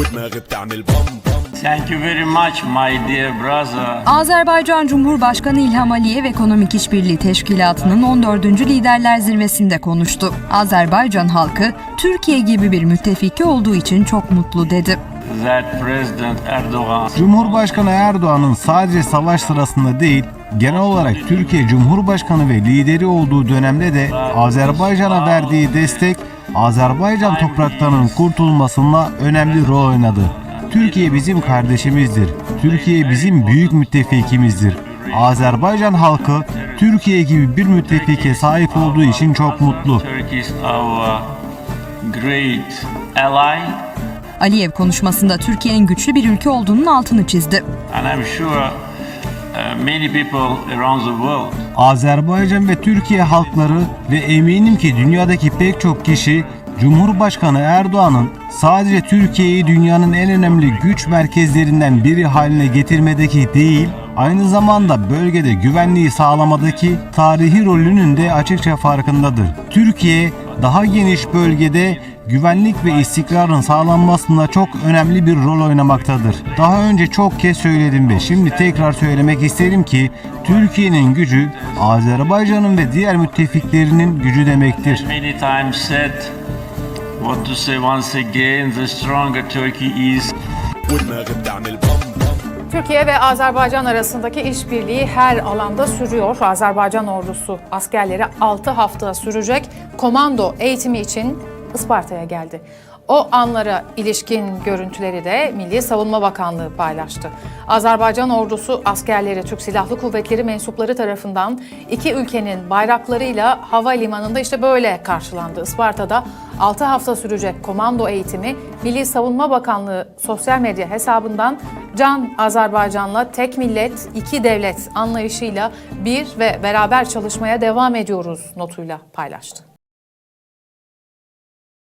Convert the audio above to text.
ودماغي بتعمل بام بام Thank you very much, my dear brother. Azerbaycan Cumhurbaşkanı İlham Aliyev Ekonomik İşbirliği Teşkilatı'nın 14. Liderler Zirvesi'nde konuştu. Azerbaycan halkı Türkiye gibi bir müttefiki olduğu için çok mutlu dedi. That President Erdogan Cumhurbaşkanı Erdoğan'ın sadece savaş sırasında değil, genel olarak Türkiye Cumhurbaşkanı ve lideri olduğu dönemde de Azerbaycan'a verdiği destek, Azerbaycan topraklarının kurtulmasında önemli rol oynadı. Türkiye bizim kardeşimizdir. Türkiye bizim büyük müttefikimizdir. Azerbaycan halkı Türkiye gibi bir müttefike sahip olduğu için çok mutlu. Aliyev konuşmasında Türkiye'nin güçlü bir ülke olduğunun altını çizdi. Azerbaycan ve Türkiye halkları ve eminim ki dünyadaki pek çok kişi Cumhurbaşkanı Erdoğan'ın sadece Türkiye'yi dünyanın en önemli güç merkezlerinden biri haline getirmedeki değil, aynı zamanda bölgede güvenliği sağlamadaki tarihi rolünün de açıkça farkındadır. Türkiye daha geniş bölgede güvenlik ve istikrarın sağlanmasında çok önemli bir rol oynamaktadır. Daha önce çok kez söyledim ve şimdi tekrar söylemek isterim ki Türkiye'nin gücü Azerbaycan'ın ve diğer müttefiklerinin gücü demektir. Türkiye ve Azerbaycan arasındaki işbirliği her alanda sürüyor. Azerbaycan ordusu askerleri 6 hafta sürecek komando eğitimi için Isparta'ya geldi. O anlara ilişkin görüntüleri de Milli Savunma Bakanlığı paylaştı. Azerbaycan ordusu askerleri Türk Silahlı Kuvvetleri mensupları tarafından iki ülkenin bayraklarıyla havalimanında işte böyle karşılandı. Isparta'da 6 hafta sürecek komando eğitimi Milli Savunma Bakanlığı sosyal medya hesabından Can Azerbaycan'la tek millet, iki devlet anlayışıyla bir ve beraber çalışmaya devam ediyoruz notuyla paylaştı.